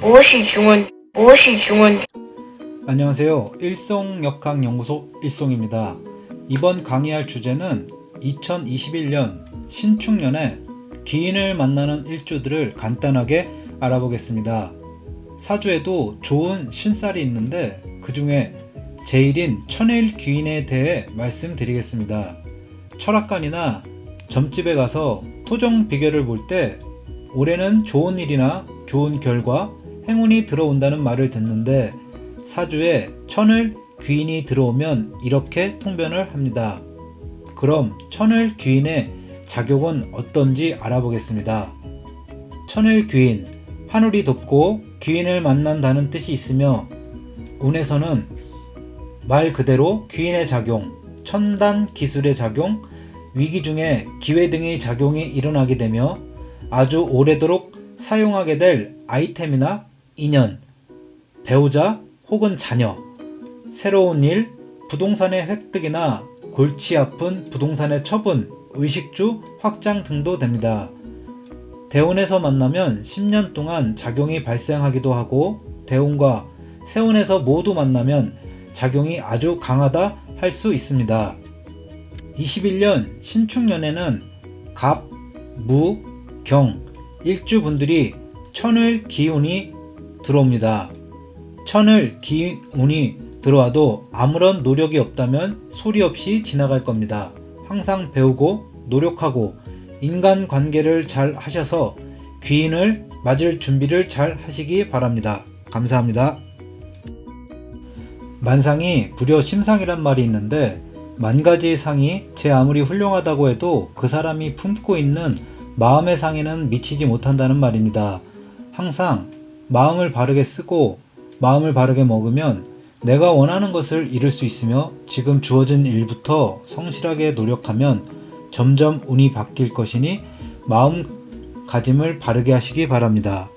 무엇이 중은 무엇이 중은 안녕하세요. 일송역학연구소 일송입니다. 이번 강의할 주제는 2021년 신축년에 귀인을 만나는 일주들을 간단하게 알아보겠습니다. 사주에도 좋은 신살이 있는데 그 중에 제일인 천일 귀인에 대해 말씀드리겠습니다. 철학관이나 점집에 가서 토종 비결을 볼 때 올해는 좋은 일이나 좋은 결과, 행운이 들어온다는 말을 듣는데 사주에 천을 귀인이 들어오면 이렇게 통변을 합니다. 그럼 천을 귀인의 작용은 어떤지 알아보겠습니다. 천을 귀인, 하늘이 덮고 귀인을 만난다는 뜻이 있으며 운에서는 말 그대로 귀인의 작용, 첨단 기술의 작용, 위기 중에 기회 등의 작용이 일어나게 되며 아주 오래도록 사용하게 될 아이템이나 인연, 배우자 혹은 자녀, 새로운 일, 부동산의 획득이나 골치 아픈 부동산의 처분, 의식주 확장 등도 됩니다. 대운에서 만나면 10년 동안 작용이 발생하기도 하고 대운과 세운에서 모두 만나면 작용이 아주 강하다 할 수 있습니다. 21년 신축년에는 갑, 무, 경, 일주분들이 천을 기운이 들어옵니다. 천을 기운이 들어와도 아무런 노력이 없다면 소리 없이 지나갈 겁니다. 항상 배우고 노력하고 인간 관계를 잘 하셔서 귀인을 맞을 준비를 잘 하시기 바랍니다. 감사합니다. 만상이 불여 심상이란 말이 있는데 만 가지의 상이 제 아무리 훌륭하다고 해도 그 사람이 품고 있는 마음의 상에는 미치지 못한다는 말입니다. 항상 마음을 바르게 쓰고 마음을 바르게 먹으면 내가 원하는 것을 이룰 수 있으며 지금 주어진 일부터 성실하게 노력하면 점점 운이 바뀔 것이니 마음가짐을 바르게 하시기 바랍니다.